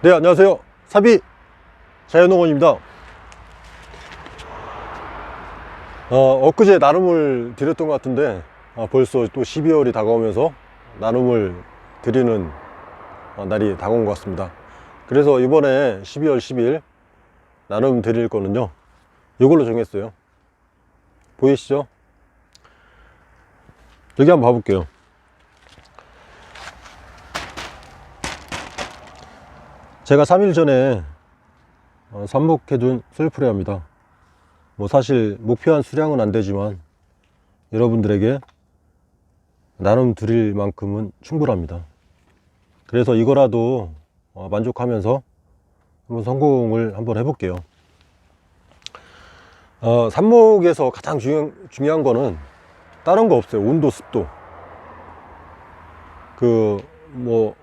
네, 안녕하세요. 사비 자연농원입니다. 어, 엊그제 나눔을 드렸던 것 같은데, 아, 벌써 또 12월이 다가오면서 나눔을 드리는 어, 날이 다가온 것 같습니다. 그래서 이번에 12월 10일 나눔 드릴 거는요, 이걸로 정했어요. 보이시죠? 여기 한번 봐볼게요. 제가 3일 전에 어, 삽목해둔 솔프레합니다. 뭐 사실 목표한 수량은 안 되지만 여러분들에게 나눔 드릴 만큼은 충분합니다. 그래서 이거라도 어, 만족하면서 한번 성공을 한번 해볼게요. 어, 삽목에서 가장 중요, 중요한 거는 다른 거 없어요. 온도, 습도. 그, 뭐,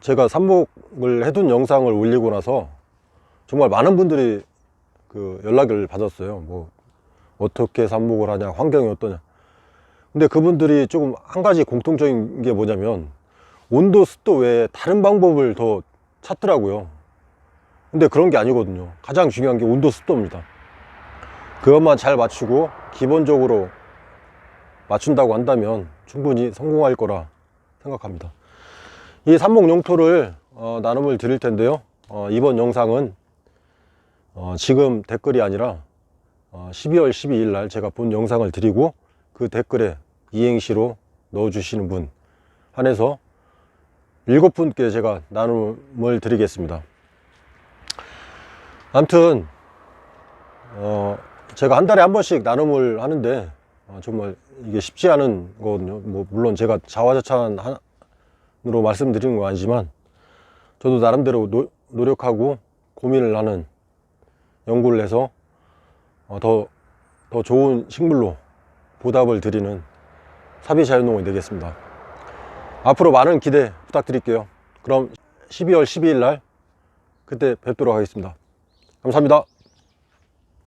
제가 삽목을 해둔 영상을 올리고 나서 정말 많은 분들이 그 연락을 받았어요. 뭐, 어떻게 삽목을 하냐, 환경이 어떠냐. 근데 그분들이 조금 한 가지 공통적인 게 뭐냐면 온도, 습도 외에 다른 방법을 더 찾더라고요. 근데 그런 게 아니거든요. 가장 중요한 게 온도, 습도입니다. 그것만 잘 맞추고 기본적으로 맞춘다고 한다면 충분히 성공할 거라 생각합니다. 이 삽목 용토를 어, 나눔을 드릴 텐데요. 어, 이번 영상은 어, 지금 댓글이 아니라 어, 12월 12일 날 제가 본 영상을 드리고 그 댓글에 이행시로 넣어주시는 분 한해서 일곱 분께 제가 나눔을 드리겠습니다. 아무튼 어, 제가 한 달에 한 번씩 나눔을 하는데 어, 정말 이게 쉽지 않은 거거든요. 뭐 물론 제가 자화자찬 으로 말씀드리는 건 아니지만 저도 나름대로 노, 노력하고 고민을 하는 연구를 해서 어, 더, 더 좋은 식물로 보답을 드리는 사비자연농원이 되겠습니다. 앞으로 많은 기대 부탁드릴게요. 그럼 12월 12일 날 그때 뵙도록 하겠습니다. 감사합니다.